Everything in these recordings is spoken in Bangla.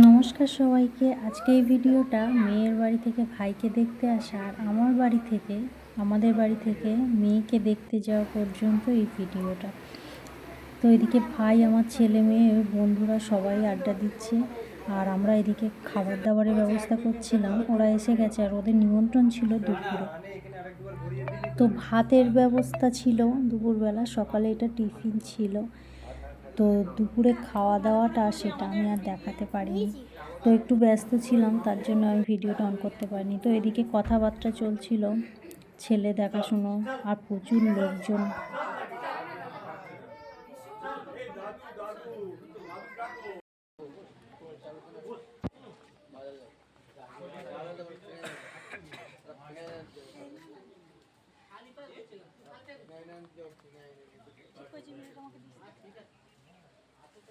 নমস্কার সবাইকে। আজকে এই ভিডিওটা মেয়ের বাড়ি থেকে ভাইকে দেখতে আসা আর আমার বাড়ি থেকে, আমাদের বাড়ি থেকে মেয়েকে দেখতে যাওয়া পর্যন্ত এই ভিডিওটা। তো এদিকে ভাই, আমার ছেলে মেয়ে, বন্ধুরা সবাই আড্ডা দিচ্ছে আর আমরা এদিকে খাবার দাবারের ব্যবস্থা করছিলাম। ওরা এসে গেছে আর ওদের নিমন্ত্রণ ছিল দুপুরে। তো ভাতের ব্যবস্থা ছিল দুপুরবেলা, সকালে এটা টিফিন ছিল। তো দুপুরে খাওয়া দাওয়াটা সেটা আমি আর দেখাতে পারিনি। তো একটু ব্যস্ত ছিলাম, তার জন্য আমি ভিডিওটা অন করতে পারিনি। তো এদিকে কথাবার্তা চলছিল, ছেলে দেখাশুনো আর প্রচুর লোকজন।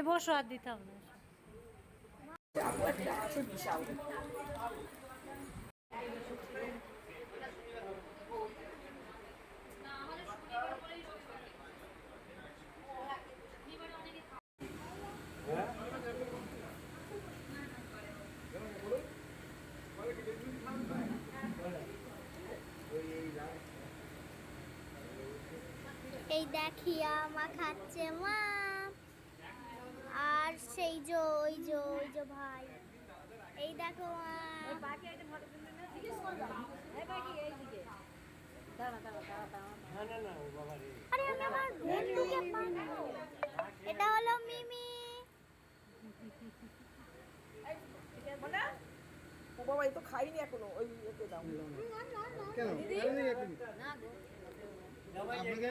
এই বসো আর দিতাম না এই দেখিয়া মা খাচ্ছে মা। সেই যে ওই যে ওই যে ভাই। এই দেখো এটা হলো মিমি। ও বাবা এই তো খাইনি এখনও। ওই ওকে দাও। কেন? আপনাকে?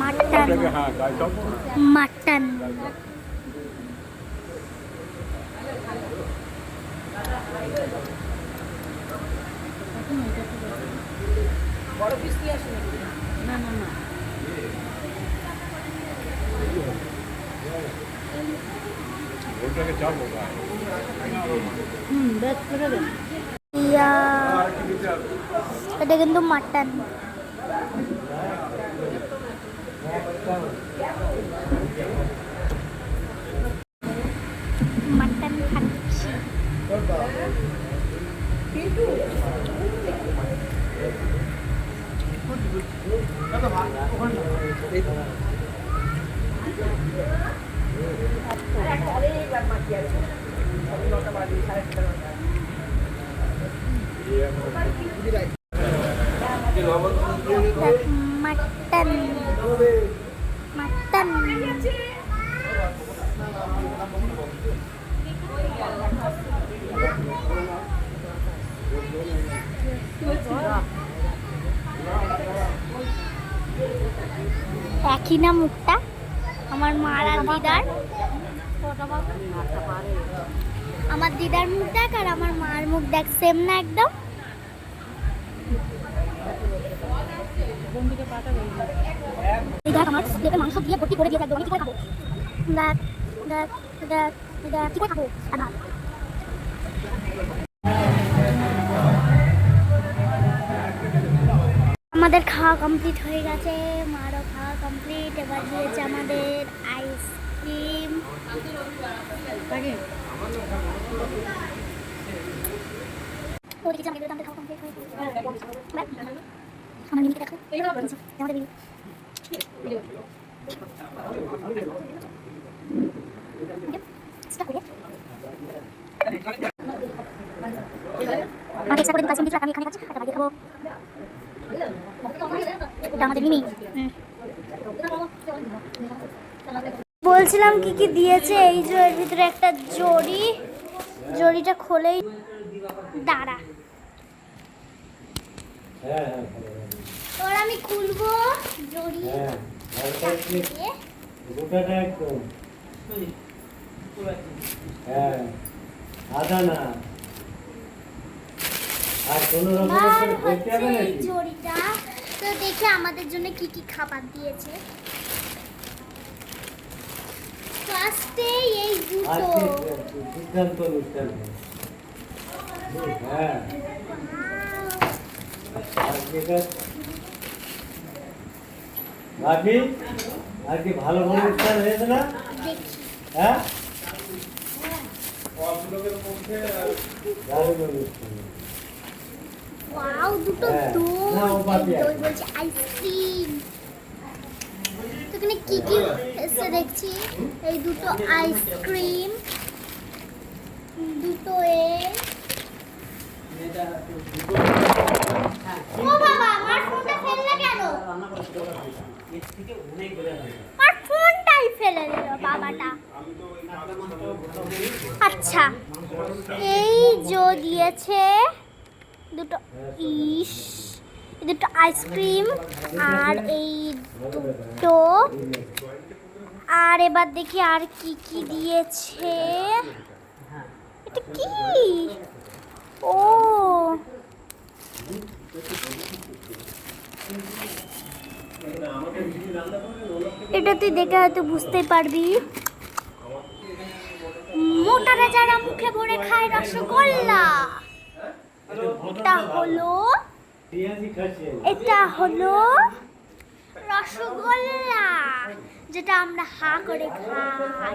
মাটন মাটন নিয়ে আসুন ইয়া এটা কিন্তু mutton mutton mutton. Mutton. mutton একই না মুখটা? আমার মার আর দিদার। আমার দিদার মুখ দেখ আর আমার মার মুখ দেখ সেম না একদম? দেখ, আমার প্লেটে মাংস দিয়ে ভর্তি করে দিয়ে দেখ দেখ দেখ দেখ, কি করে খাব? আমাদের খাওয়া কমপ্লিট হয়ে গেছে। মারও খাওয়া কমপ্লিট এবার দিয়েছে আমাদের আইসক্রিম আমার মিনিকে দেখো। আমাদের করে দিন আমি এখানে বলছিলাম কি কি দিয়েছে এই এর ভিতরে একটা জড়ি জড়িটা খোলেই দাঁড়া হ্যাঁ হ্যাঁ আমি খুলবো জড়ি হ্যাঁ হ্যাঁ আর কোনো রকমের বলতে হচ্ছে হবে নাকি? জড়িটা তো দেখে আমাদের জন্য কি কি খাবার দিয়েছে। ফার্স্টে এই দুটো। আজকে সিদ্ধান্ত হ্যাঁ। ভাবি আজকে ভালো অনুষ্ঠান হয়েছে না? হ্যাঁ? দারুণ অনুষ্ঠান ওয়াও দুটো হ্যাঁ, দই দই বলছে আইসক্রিম তো এখানে কি কি এসে দেখছি? এই দুটো আইসক্রিম দুটো এ। ও বাবা আমার ফোনটা ফেললে কেন? আমার ফোনটাই ফেলে দিল বাবাটা। আচ্ছা এই জো দিয়েছে দুটো ইস দুটো আইসক্রিম, আর এই দুটো আর এবার দেখি আর কি কি দিয়েছে। এটা কি? ও। এটা তুই দেখে হয়তো বুঝতে পারবি। মোটারা যারা মুখে ভরে খায় রসগোল্লা। এটা হলো এটা হলো রসগোল্লা যেটা আমরা হা করে খাই।